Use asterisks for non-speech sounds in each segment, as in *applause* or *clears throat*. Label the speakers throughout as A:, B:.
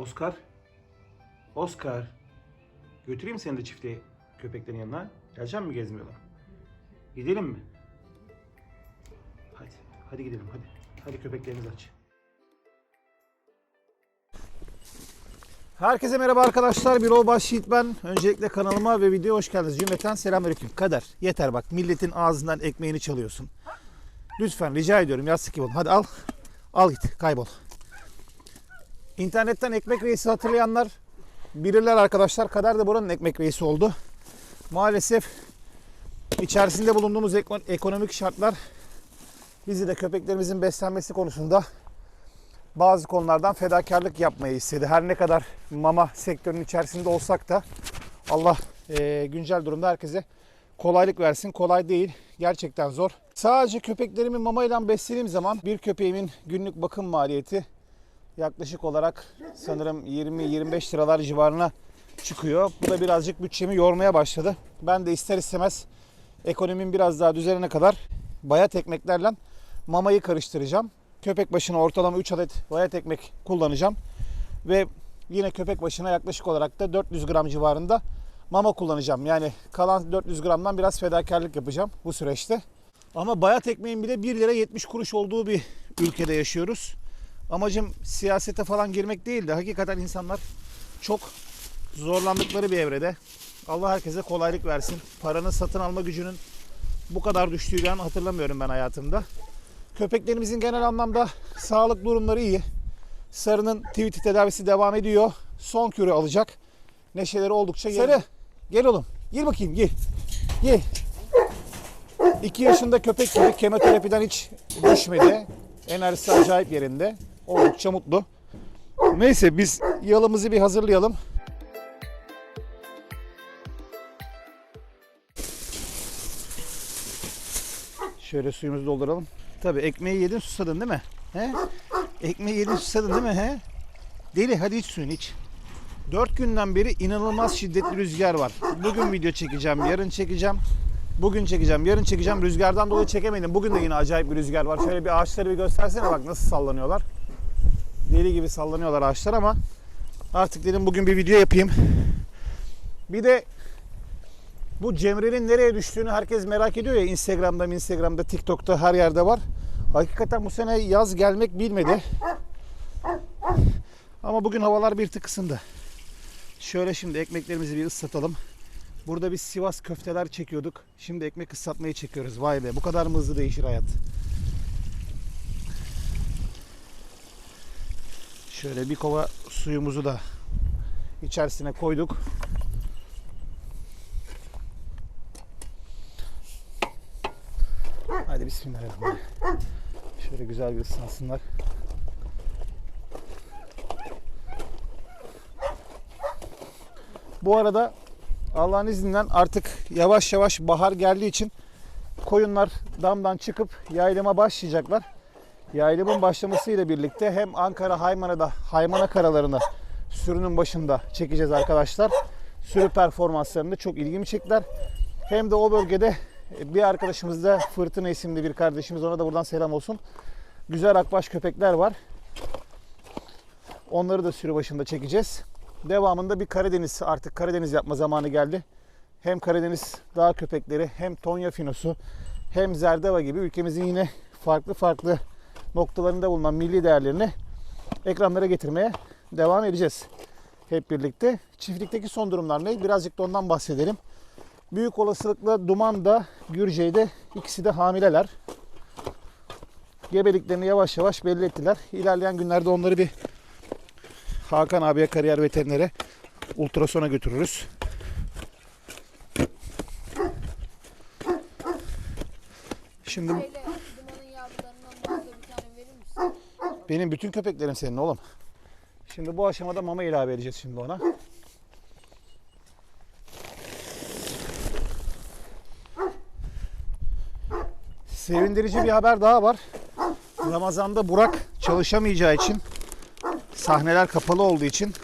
A: Oscar. Oscar. Götüreyim seni de çiftliğe köpeklerin yanına. Gelecek mi gezmiyorlar? Gidelim mi? Hadi. Hadi gidelim hadi. Hadi köpeklerinizi aç. Herkese merhaba arkadaşlar. Bir Baş Yiğit ben. Öncelikle kanalıma ve videoya hoş geldiniz. Cümleten selamünaleyküm. Kader. Yeter bak. Milletin ağzından ekmeğini çalıyorsun. Lütfen rica ediyorum. Yastık gibi olun. Hadi al. Al git. Kaybol. İnternetten ekmek reisi hatırlayanlar bilirler arkadaşlar. Kader de buranın ekmek reisi oldu. Maalesef içerisinde bulunduğumuz eko- ekonomik şartlar bizi de köpeklerimizin beslenmesi konusunda bazı konulardan fedakarlık yapmayı istedi. Her ne kadar mama sektörünün içerisinde olsak da Allah eee, güncel durumda herkese kolaylık versin. Kolay değil. Gerçekten zor. Sadece köpeklerimi mamayla beslediğim zaman bir köpeğimin günlük bakım maliyeti yaklaşık olarak sanırım 20-25 liralar civarına çıkıyor. Bu da birazcık bütçemi yormaya başladı. Ben de ister istemez ekonomim biraz daha düzelene kadar bayat ekmeklerle mamayı karıştıracağım. Köpek başına ortalama 3 adet bayat ekmek kullanacağım. Ve yine köpek başına yaklaşık olarak da 400 gram civarında mama kullanacağım. Yani kalan 400 gramdan biraz fedakarlık yapacağım bu süreçte. Ama bayat ekmeğin bile 1 lira 70 kuruş olduğu bir ülkede yaşıyoruz. Amacım siyasete falan girmek değil de hakikaten insanlar çok zorlandıkları bir evrede. Allah herkese kolaylık versin. Paranın satın alma gücünün bu kadar düştüğü bir an hatırlamıyorum ben hayatımda. Köpeklerimizin genel anlamda sağlık durumları iyi. Sarı'nın tweet tedavisi devam ediyor. Son kürü alacak. Neşeleri oldukça iyi. Sarı gel oğlum. Gel bakayım gel. Gel. 2 yaşında köpek gibi kemoterapiden hiç düşmedi. Enerjisi acayip yerinde. Oldukça mutlu. Neyse biz yalımızı bir hazırlayalım. Şöyle suyumuzu dolduralım. Tabii ekmeği yedin susadın değil mi? He? Ekmeği yedin susadın değil mi? He? Deli hadi iç suyunu iç. 4 günden beri inanılmaz şiddetli rüzgar var. Bugün video çekeceğim, yarın çekeceğim. Bugün çekeceğim, yarın çekeceğim. Rüzgardan dolayı çekemedim. Bugün de yine acayip bir rüzgar var. Şöyle bir ağaçları bir göstersene bak nasıl sallanıyorlar. Deli gibi sallanıyorlar ağaçlar ama artık dedim bugün bir video yapayım. Bir de bu Cemre'nin nereye düştüğünü herkes merak ediyor ya Instagram'da, Instagram'da, TikTok'ta her yerde var. Hakikaten bu sene yaz gelmek bilmedi. Ama bugün havalar bir tık ısındı. Şöyle şimdi ekmeklerimizi bir ıslatalım. Burada biz Sivas köfteler çekiyorduk. Şimdi ekmek ıslatmayı çekiyoruz. Vay be bu kadar mı hızlı değişir hayat? Şöyle bir kova suyumuzu da içerisine koyduk. Hadi bismillahirrahmanirrahim. Şöyle güzel bir ıslansınlar. Bu arada Allah'ın izniyle artık yavaş yavaş bahar geldiği için koyunlar damdan çıkıp yaylıma başlayacaklar. Yaylımın başlamasıyla birlikte hem Ankara Haymana'da Haymana karalarını sürünün başında çekeceğiz arkadaşlar. Sürü performanslarında çok ilgimi çektiler. Hem de o bölgede bir arkadaşımız da Fırtına isimli bir kardeşimiz ona da buradan selam olsun. Güzel akbaş köpekler var. Onları da sürü başında çekeceğiz. Devamında bir Karadeniz artık Karadeniz yapma zamanı geldi. Hem Karadeniz dağ köpekleri hem Tonya finosu hem Zerdava gibi ülkemizin yine farklı farklı noktalarında bulunan milli değerlerini ekranlara getirmeye devam edeceğiz. Hep birlikte. Çiftlikteki son durumlar ne? Birazcık da ondan bahsedelim. Büyük olasılıkla Duman da Gürcey'de ikisi de hamileler. Gebeliklerini yavaş yavaş belli ettiler. İlerleyen günlerde onları bir Hakan abiye kariyer veterinere ultrasona götürürüz. Şimdi
B: Şeyle dumanın yavrularından bana da bir tane verir misin?
A: Benim bütün köpeklerim senin oğlum. Şimdi bu aşamada mama ilave edeceğiz şimdi ona. Sevindirici bir haber daha var. Ramazan'da Burak çalışamayacağı için sahneler kapalı olduğu için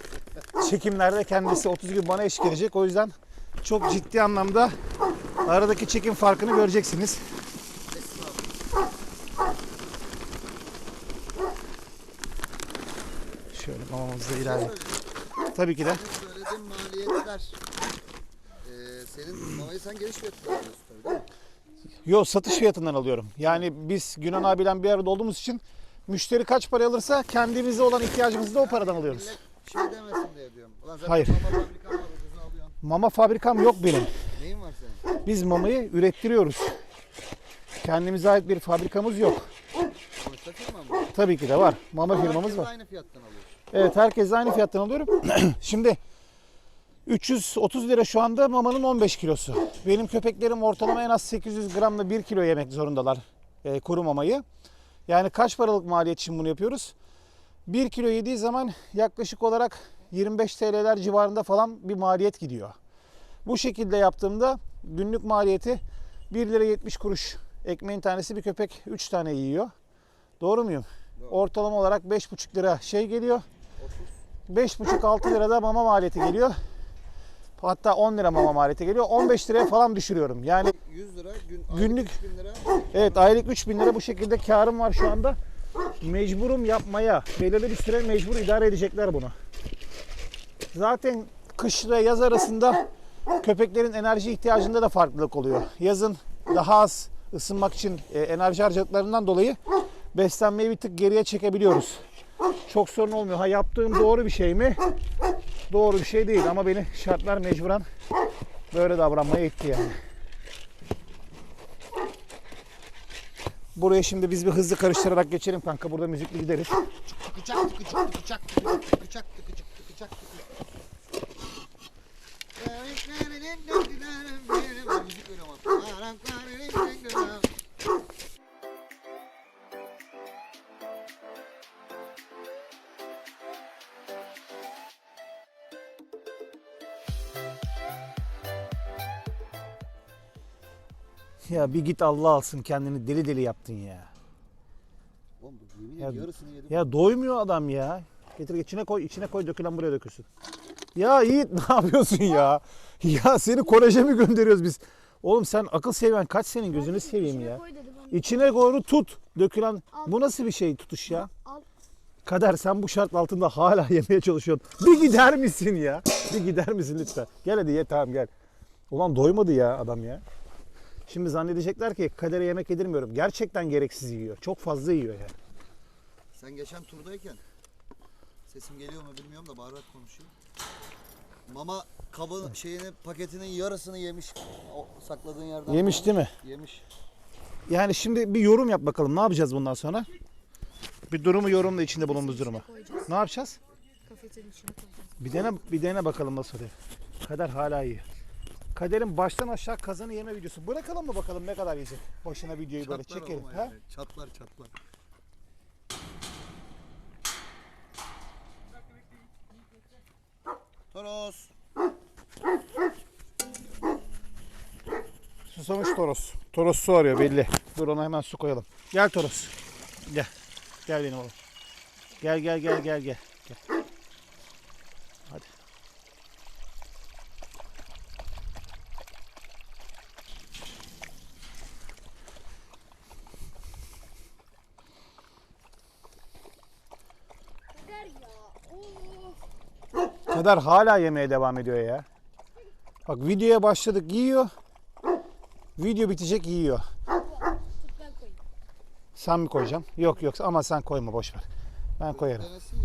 A: çekimlerde kendisi 30 gün bana eşlik edecek. O yüzden çok ciddi anlamda aradaki çekim farkını göreceksiniz. Şöyle mama mamamızda ileride. Tabii ki de.
C: Söylediğin maliyetler. Ee, senin mamayı sen geliş fiyatına alıyorsun tabii değil mi?
A: Yo satış fiyatından alıyorum. Yani biz Günan abiyle bir arada olduğumuz için müşteri kaç para alırsa kendimize olan ihtiyacımızı da o paradan alıyoruz.
C: Millet şey demesin diye diyorum. Ulan zaten
A: Hayır.
C: mama fabrikan var ucuza alıyorsun.
A: Mama fabrikam yok benim.
C: Neyin var senin?
A: Biz mamayı ürettiriyoruz. Kendimize ait bir fabrikamız yok.
C: Sonuçta firma mı?
A: Tabii ki de var. Mama firmamız
C: Herkes
A: var.
C: aynı fiyattan alıyor.
A: Evet herkes aynı fiyattan alıyorum. *clears throat* Şimdi 330 lira şu anda mamanın 15 kilosu. Benim köpeklerim ortalama en az 800 gramla 1 kilo yemek zorundalar e, kuru mamayı. Yani kaç paralık maliyet için bunu yapıyoruz? 1 kilo yediği zaman yaklaşık olarak 25 TL'ler civarında falan bir maliyet gidiyor. Bu şekilde yaptığımda günlük maliyeti 1 lira 70 kuruş. Ekmeğin tanesi bir köpek 3 tane yiyor. Doğru muyum?
C: Doğru.
A: Ortalama olarak 5,5 lira şey geliyor. 5,5-6 lirada mama maliyeti geliyor. Hatta 10 lira mama maliyeti geliyor. 15 liraya falan düşürüyorum. Yani
C: 100 lira gün,
A: Günlük.
C: aylık 3000 lira.
A: evet aylık 3000 lira bu şekilde karım var şu anda. Mecburum yapmaya. Belirli bir süre mecbur idare edecekler bunu. Zaten kış ve yaz arasında köpeklerin enerji ihtiyacında da farklılık oluyor. Yazın daha az ısınmak için e, enerji harcadıklarından dolayı beslenmeyi bir tık geriye çekebiliyoruz. Çok sorun olmuyor. Ha yaptığım doğru bir şey mi? Doğru bir şey değil ama beni şartlar mecburen böyle davranmaya itti yani. Buraya şimdi biz bir hızlı karıştırarak geçelim kanka. Burada müzikli gideriz.
C: Müzik
A: Ya bir git Allah alsın kendini deli deli yaptın ya.
C: Oğlum yemin
A: Ya-
C: yarısını yedim.
A: Ya doymuyor adam ya. Getir içine koy, içine koy dökülen buraya dökülsün. Ya Yiğit *laughs* ne yapıyorsun ya? Ya seni koleje mi gönderiyoruz biz? Oğlum sen akıl seviyen kaç senin gözünü seveyim ya.
B: Koy dedi ben.
A: İçine doğru tut. Dökülen bu nasıl bir şey tutuş ya?
B: Al.
A: Kader sen bu şart altında hala *laughs* yemeye çalışıyorsun. Bir gider misin ya? Bir gider misin lütfen? Gel hadi ye tamam gel. Ulan doymadı ya adam ya. Şimdi zannedecekler ki kadere yemek yedirmiyorum. Gerçekten gereksiz yiyor. Çok fazla yiyor yani.
C: Sen geçen turdayken sesim geliyor mu bilmiyorum da bağırarak konuşuyor. Mama kabın şeyini paketinin yarısını yemiş. O sakladığın yerden.
A: Yemiş
C: bulmuş,
A: değil mi?
C: Yemiş.
A: Yani şimdi bir yorum yap bakalım. Ne yapacağız bundan sonra? Bir durumu yorumla içinde bulunduğumuz durumu. Ne yapacağız?
B: Kafesin içine koyacağız.
A: Bir dene, bir dene bakalım nasıl oluyor. Kader hala iyi. Kader'in baştan aşağı kazanı yeme videosu. Bırakalım mı bakalım ne kadar yiyecek? Başına videoyu böyle
C: Çatlar
A: çekelim.
C: ama
A: Ha?
C: yani. Çatlar çatlar. Toros.
A: Susamış Toros. Toros su arıyor belli. Dur ona hemen su koyalım. Gel Toros. Gel. Gel benim oğlum. Gel gel gel gel. gel. Hadi.
B: Kader
A: Kadar hala yemeye devam ediyor ya. Bak videoya başladık yiyor. Video bitecek yiyor. Sen mi koyacaksın? Yok yok ama sen koyma boş ver. Ben koyarım.
C: Denesin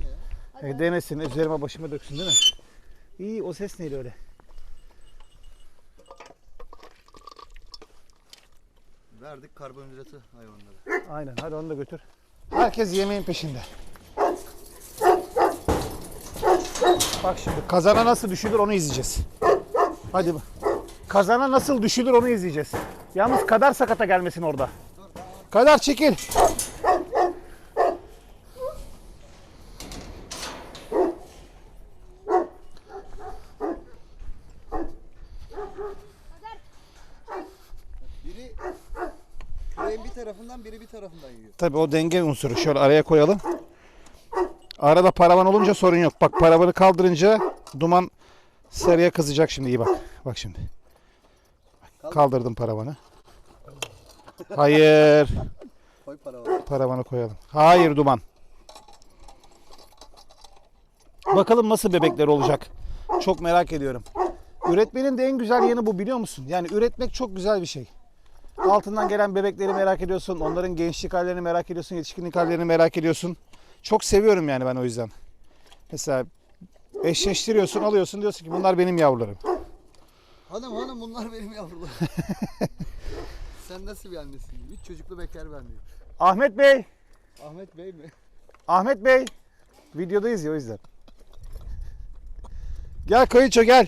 C: ya.
A: E, denesin üzerime başıma döksün değil mi? İyi o ses neydi öyle?
C: Verdik karbonhidratı hayvanlara.
A: Aynen hadi onu da götür. Herkes yemeğin peşinde. Bak şimdi kazana nasıl düşülür onu izleyeceğiz. Hadi bak. Kazana nasıl düşülür onu izleyeceğiz. Yalnız kadar sakata gelmesin orada. Kadar çekil.
C: Biri küreğin bir tarafından biri bir tarafından yiyor.
A: Tabii o denge unsuru. Şöyle araya koyalım. Arada paravan olunca sorun yok. Bak paravanı kaldırınca duman sarıya kızacak şimdi iyi bak. Bak şimdi. Kaldırdım paravanı. Hayır.
C: Koy para var.
A: Paravanı koyalım. Hayır duman. Bakalım nasıl bebekler olacak. Çok merak ediyorum. Üretmenin de en güzel yanı bu biliyor musun? Yani üretmek çok güzel bir şey. Altından gelen bebekleri merak ediyorsun. Onların gençlik hallerini merak ediyorsun. Yetişkinlik hallerini merak ediyorsun. Çok seviyorum yani ben o yüzden. Mesela eşleştiriyorsun, alıyorsun diyorsun ki bunlar benim yavrularım.
C: Hanım hanım bunlar benim yavrularım. *laughs* Sen nasıl bir annesin? Üç çocuklu bekar ben diyor.
A: Ahmet Bey,
C: Ahmet Bey mi?
A: Ahmet Bey. Videodayız ya o yüzden. Gel kayınço gel.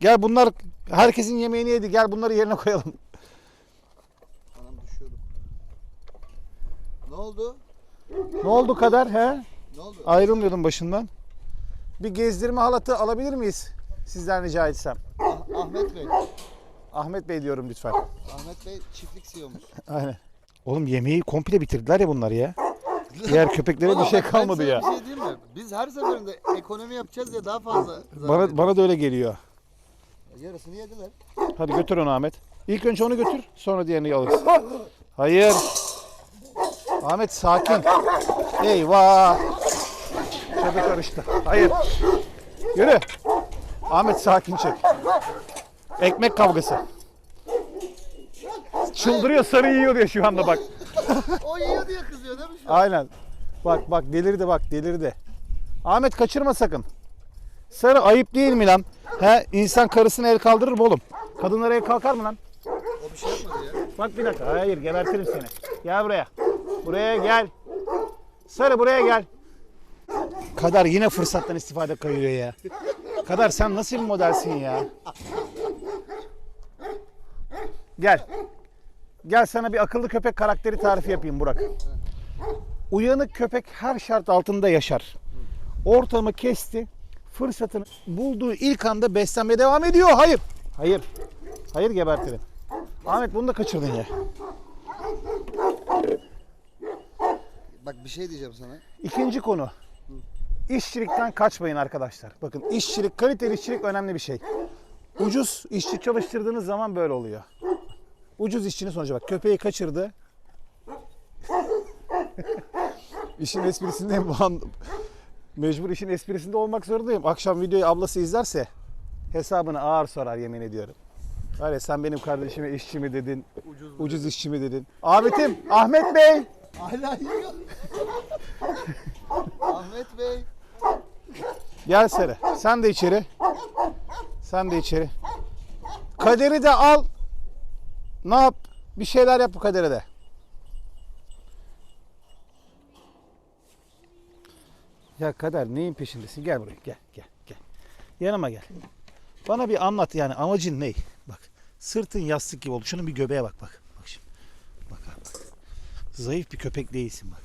A: Gel bunlar herkesin yemeğini yedi. Gel bunları yerine koyalım.
C: Anam düşüyordu. Ne oldu?
A: Ne oldu kadar he?
C: Ne oldu?
A: Ayrılmıyordum başından. Bir gezdirme halatı alabilir miyiz? Sizden rica etsem.
C: Ah- Ahmet Bey.
A: Ahmet Bey diyorum lütfen.
C: Ahmet Bey çiftlik CEO'muz.
A: Aynen. Oğlum yemeği komple bitirdiler ya bunlar ya. Diğer *laughs* köpeklere bir şey
C: ben
A: kalmadı
C: sana
A: ya.
C: Bir şey diyeyim mi? Biz her seferinde ekonomi yapacağız diye daha fazla
A: Bana, bana da öyle geliyor.
C: Yarısını yediler.
A: Hadi götür onu Ahmet. İlk önce onu götür sonra diğerini alırız. Hayır. Ahmet sakin. Eyvah. Tadı karıştı. Hayır. Yürü. Ahmet sakin çek. Ekmek kavgası. Çıldırıyor sarı yiyor ya şu anda bak. *laughs*
C: O yiyor diye kızıyor değil mi şu an?
A: Aynen. Bak bak delirdi bak delirdi. Ahmet kaçırma sakın. Sarı ayıp değil mi lan? He insan karısına el kaldırır mı oğlum? Kadınlara el kalkar mı lan?
C: O bir şey yapmadı ya.
A: Bak bir dakika. Hayır gebertirim seni. Gel buraya. Buraya gel. Sarı buraya gel. Kadar yine fırsattan istifade kayıyor ya. Kadar sen nasıl bir modelsin ya? Gel. Gel sana bir akıllı köpek karakteri tarifi yapayım Burak. Uyanık köpek her şart altında yaşar. Ortamı kesti. Fırsatını bulduğu ilk anda beslenmeye devam ediyor. Hayır. Hayır. Hayır gebertirim. Ahmet bunu da kaçırdın ya.
C: Bak bir şey diyeceğim sana.
A: İkinci konu. İşçilikten kaçmayın arkadaşlar. Bakın işçilik, kaliteli işçilik önemli bir şey. Ucuz işçi çalıştırdığınız zaman böyle oluyor. Ucuz işçinin sonucu bak. Köpeği kaçırdı. *laughs* işin esprisindeyim bu an. Mecbur işin esprisinde olmak zorundayım. Akşam videoyu ablası izlerse hesabını ağır sorar yemin ediyorum. Var ya sen benim kardeşime işçi mi dedin,
C: Ucuz.
A: ucuz işçi mi dedin. Ahmet'im, Ahmet Bey.
C: Hala yiyor. Ahmet Bey.
A: Gel Sere. Sen de içeri. Sen de içeri. Kaderi de al. Ne yap? Bir şeyler yap bu kadere de. Ya Kader neyin peşindesin? Gel buraya. Gel, gel, gel. Yanıma gel. Bana bir anlat yani amacın ne? Bak. Sırtın yastık gibi oldu. Şunun bir göbeğe bak bak. Bak şimdi. Bak abi. Zayıf bir köpek değilsin bak.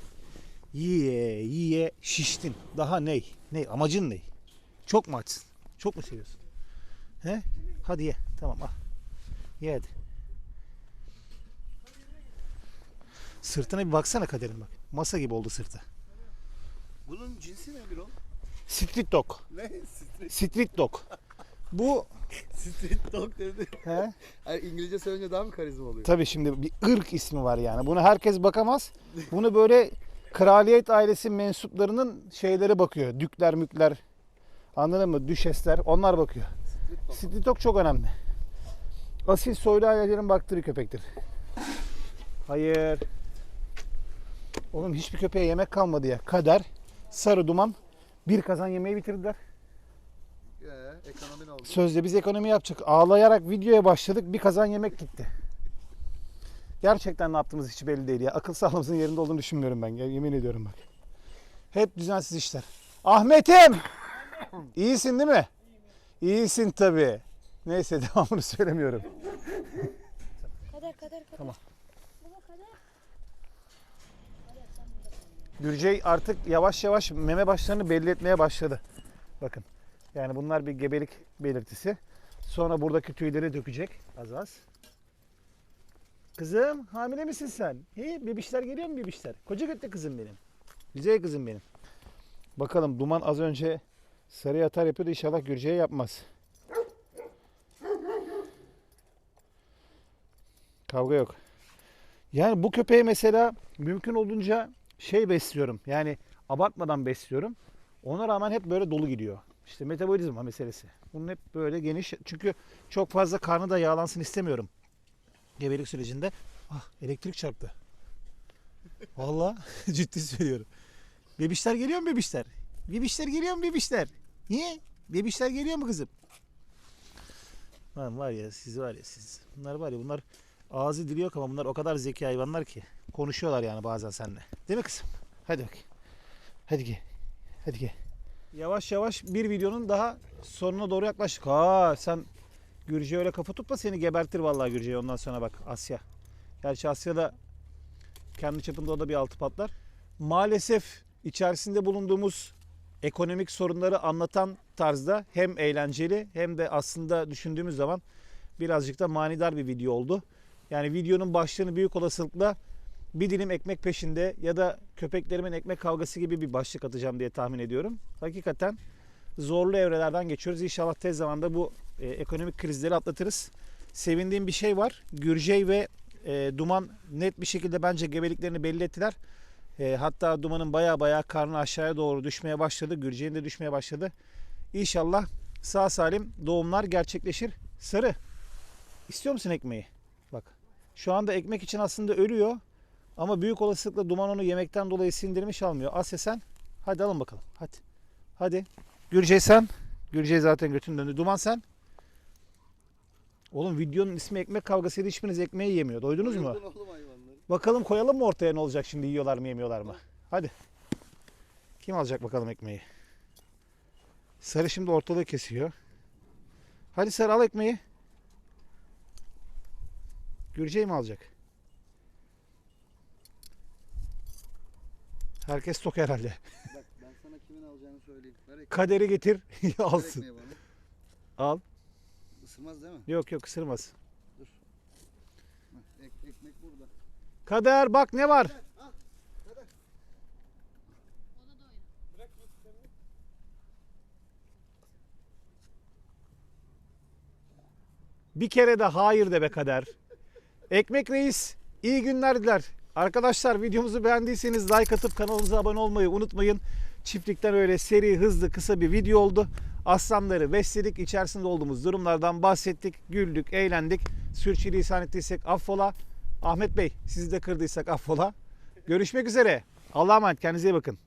A: Yiye yiye şiştin. Daha ney? Ney? Amacın ne? Çok mu açsın? Çok mu seviyorsun? He? Hadi ye. Tamam al. Ye hadi. Sırtına bir baksana kaderin bak. Masa gibi oldu sırtı.
C: Bunun cinsi ne bir o?
A: Street dog.
C: Ne? Street,
A: Street dog. Bu *laughs*
C: street dog dedi.
A: he?
C: Yani İngilizce söyleyince daha mı karizma oluyor?
A: Tabii şimdi bir ırk ismi var yani. Bunu herkes bakamaz. Bunu böyle kraliyet ailesi mensuplarının şeyleri bakıyor. Dükler, mükler. Anladın mı? Düşesler. Onlar bakıyor.
C: Dog
A: çok önemli. Asil soylu ailelerin baktığı köpektir. Hayır. Oğlum hiçbir köpeğe yemek kalmadı ya. Kader, sarı duman bir kazan yemeği bitirdiler.
C: Ee, ekonomi ne oldu?
A: Sözde biz ekonomi yapacak. Ağlayarak videoya başladık. Bir kazan yemek gitti. Gerçekten ne yaptığımız hiç belli değil ya. Akıl sağlığımızın yerinde olduğunu düşünmüyorum ben. Yemin ediyorum bak. Hep düzensiz işler. Ahmet'im! İyisin değil mi? İyisin tabii. Neyse *laughs* devamını söylemiyorum.
B: Kader kader kader.
A: Tamam. Gürcey artık yavaş yavaş meme başlarını belli etmeye başladı. Bakın. Yani bunlar bir gebelik belirtisi. Sonra buradaki tüyleri dökecek az az. Kızım hamile misin sen? He, bebişler geliyor mu bebişler? Koca götlü kızım benim. Güzel kızım benim. Bakalım Duman az önce sarı yatar yapıyordu inşallah Gürcey'e yapmaz. Kavga yok. Yani bu köpeğe mesela mümkün olduğunca şey besliyorum. Yani abartmadan besliyorum. Ona rağmen hep böyle dolu gidiyor. İşte metabolizma meselesi. Bunun hep böyle geniş. Çünkü çok fazla karnı da yağlansın istemiyorum. Gebelik sürecinde. Ah elektrik çarptı. Vallahi *laughs* ciddi söylüyorum. Bebişler geliyor mu bebişler? Bebişler geliyor mu bebişler? Niye? Bebişler geliyor mu kızım? Lan var ya siz var ya siz. Bunlar var ya bunlar ağzı dili yok ama bunlar o kadar zeki hayvanlar ki. Konuşuyorlar yani bazen seninle. Değil mi kızım? Hadi bak. Hadi gel. Hadi gel. Yavaş yavaş bir videonun daha sonuna doğru yaklaştık. Ha sen Gürce öyle kafa tutma seni gebertir vallahi Gürce'yi ondan sonra bak Asya. Gerçi Asya da kendi çapında o da bir altı patlar. Maalesef içerisinde bulunduğumuz ekonomik sorunları anlatan tarzda hem eğlenceli hem de aslında düşündüğümüz zaman birazcık da manidar bir video oldu. Yani videonun başlığını büyük olasılıkla bir dilim ekmek peşinde ya da köpeklerimin ekmek kavgası gibi bir başlık atacağım diye tahmin ediyorum. Hakikaten zorlu evrelerden geçiyoruz. İnşallah tez zamanda bu e, ekonomik krizleri atlatırız. Sevindiğim bir şey var. Gürcey ve e, Duman net bir şekilde bence gebeliklerini belli ettiler. E, hatta Duman'ın baya baya karnı aşağıya doğru düşmeye başladı. Gürcey'in de düşmeye başladı. İnşallah sağ salim doğumlar gerçekleşir. Sarı. İstiyor musun ekmeği? Bak. Şu anda ekmek için aslında ölüyor. Ama büyük olasılıkla Duman onu yemekten dolayı sindirmiş almıyor. Asya sen. Hadi alın bakalım. Hadi. Hadi. Gürcey sen. Gürcey zaten götün döndü. Duman sen. Oğlum videonun ismi ekmek kavgasıydı. Hiçbiriniz ekmeği yemiyor. Doydunuz mu? Bakalım koyalım mı ortaya ne olacak şimdi yiyorlar mı yemiyorlar mı? Hadi. Kim alacak bakalım ekmeği? Sarı şimdi ortalığı kesiyor. Hadi Sarı al ekmeği. Gürcey mi alacak? Herkes tok herhalde.
C: Bak ben sana kimin alacağını söyleyeyim. Ver ekmeği,
A: Kaderi getir *laughs*
C: ver
A: alsın.
C: ekmeği bana.
A: Al.
C: Isırmaz değil mi?
A: Yok yok ısırmaz.
C: Heh, ek- ekmek burada.
A: Kader bak ne var?
C: Al.
A: Bir kere de hayır de be kader. Ekmek Reis iyi günler diler. Arkadaşlar videomuzu beğendiyseniz like atıp kanalımıza abone olmayı unutmayın. Çiftlikten öyle seri, hızlı, kısa bir video oldu. Aslanları besledik, içerisinde olduğumuz durumlardan bahsettik, güldük, eğlendik. Sürçülisan ettiysek affola. Ahmet Bey sizi de kırdıysak affola. Görüşmek üzere. Allah'a emanet kendinize iyi bakın.